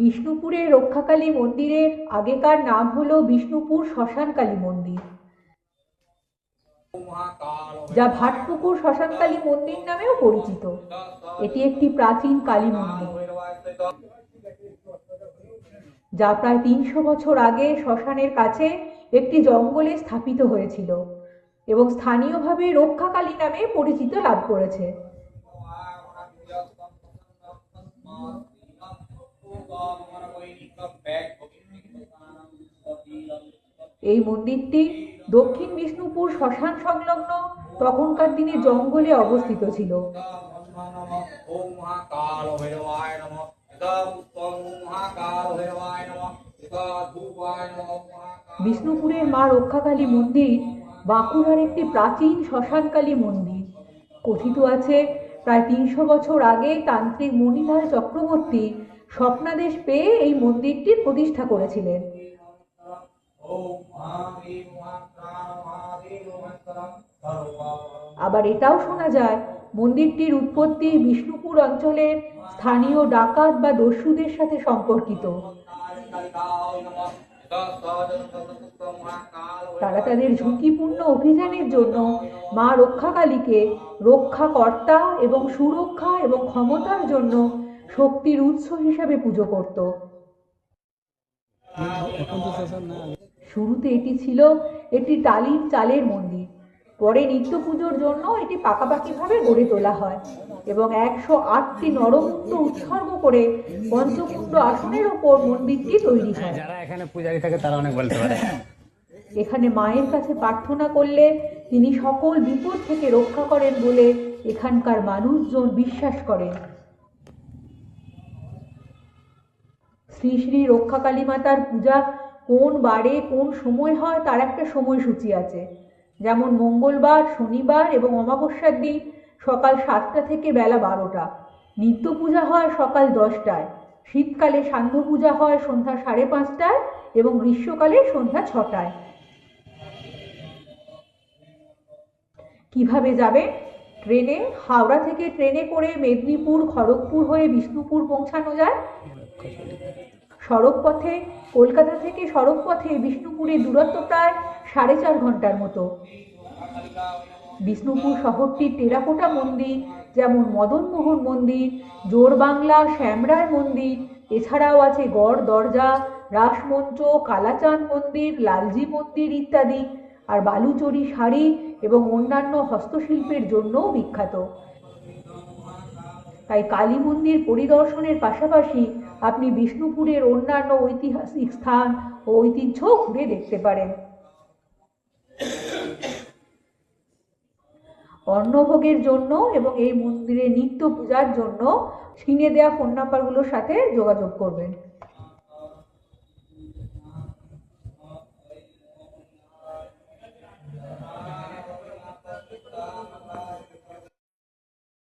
বিষ্ণুপুরের রক্ষাকালী মন্দিরের আগেকার নাম হল বিষ্ণুপুর শ্মশানকালী মন্দির। যা ভাটপুকুর শ্মশানকালী মন্দির নামেও পরিচিত। এটি একটি প্রাচীন কালী মন্দির। যা প্রায় তিনশো বছর আগে শ্মশানের কাছে একটি জঙ্গলে স্থাপিত হয়েছিল এবং স্থানীয়ভাবে রক্ষাকালী নামে পরিচিত লাভ করেছে। এই মন্দিরটি দক্ষিণ বিষ্ণুপুর শ্মশান সংলগ্ন তখনকার দিনে জঙ্গলে অবস্থিত ছিল। বিষ্ণুপুরের মা রক্ষাকালী মন্দির বাঁকুড়ার একটি প্রাচীন শ্মশানকালী মন্দির। কথিত আছে, প্রায় তিনশো বছর আগে তান্ত্রিক মণিলাল চক্রবর্তী স্বপ্নাদেশ পেয়ে এই মন্দিরটির প্রতিষ্ঠা করেছিলেন। আবার এটাও শোনা যায়, মন্দিরটির উৎপত্তি বিষ্ণুপুর অঞ্চলের স্থানীয় ডাকাত বা দস্যুদের সাথে সম্পর্কিত। তারা তাদের ঝুঁকিপূর্ণ অভিযানের জন্য মা রক্ষাকালীকে রক্ষাকর্তা এবং সুরক্ষা এবং ক্ষমতার জন্য শক্তির উৎস হিসাবে পুজো করত। শুরুতে এটি ছিল একটি টালির চালের মন্দির। পরে নিত্য পুজোর জন্য এটি পাকাপাকিভাবে গড়ে তোলা হয় এবং একশো আটটি নরমুণ্ড উৎসর্গ করে পঞ্চকুণ্ড আসনের ওপর মন্দিরটি তৈরি হয় যারা এখানে পূজারি থাকে তারা অনেক বলতে পারে। এখানে মায়ের কাছে প্রার্থনা করলে তিনি সকল বিপদ থেকে রক্ষা করেন বলে এখানকার মানুষজন বিশ্বাস করেন। শ্রী শ্রী রক্ষাকালী মাতার পূজা কোন বারে, কোন সময় হয়, তার একটা সময়সূচি আছে। যেমন মঙ্গলবার, শনিবার এবং অমাবস্যার দিন সকাল সাতটা থেকে বেলা বারোটা। নিত্য পূজা হয় সকাল দশটায়। শীতকালে সান্ধ্য পূজা হয় সন্ধ্যা সাড়ে পাঁচটায় এবং গ্রীষ্মকালে সন্ধ্যা ছটায়। কীভাবে যাবে? ট্রেনে? হাওড়া থেকে ট্রেনে করে মেদিনীপুর, খড়গপুর হয়ে বিষ্ণুপুর পৌঁছানো যায়। সড়ক পথে কলকাতা থেকে সড়ক পথে বিষ্ণুপুরের দূরত্ব প্রায় সাড়ে চার ঘণ্টার মতো। বিষ্ণুপুর শহরটির টেরাকোটা মন্দির, যেমন মদনমোহন মন্দির, জোরবাংলা শ্যামরায় মন্দির, এছাড়াও আছে গড় দরজা, রাসমঞ্চ, কালাচাঁদ মন্দির, লালজি মন্দির ইত্যাদি। আর বালুচরি শাড়ি এবং অন্যান্য হস্তশিল্পের জন্যও বিখ্যাত। তাই কালী মন্দির পরিদর্শনের পাশাপাশি আপনি বিষ্ণুপুরের অন্যান্য ঐতিহাসিক স্থান ও ঐতিহ্য ঘুরে দেখতে পারেন। অন্নভোগের জন্য এবং এই মন্দিরে নিত্য পূজার জন্য স্ক্রিনে দেওয়া ফোন নাম্বারগুলোর সাথে যোগাযোগ করবেন।